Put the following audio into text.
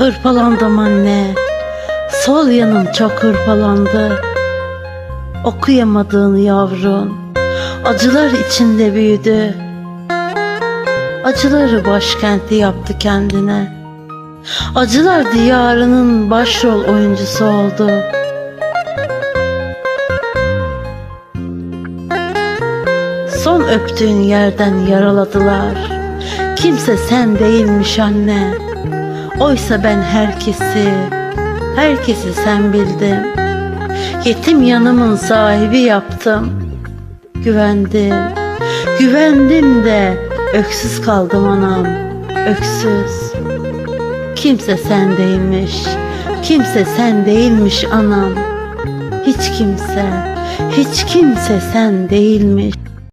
Hırpalandım anne. Sol yanım çok hırpalandı. Okuyamadığın yavrun acılar içinde büyüdü. Acıları başkenti yaptı kendine. Acılar diyarının başrol oyuncusu oldu. Son öptüğün yerden yaraladılar. Kimse sen değilmiş anne. Oysa ben herkesi, herkesi sen bildim. Yetim yanımın sahibi yaptım. Güvendim, güvendim de öksüz kaldım anam, öksüz. Kimse sen değilmiş, kimse sen değilmiş anam. Hiç kimse, hiç kimse sen değilmiş.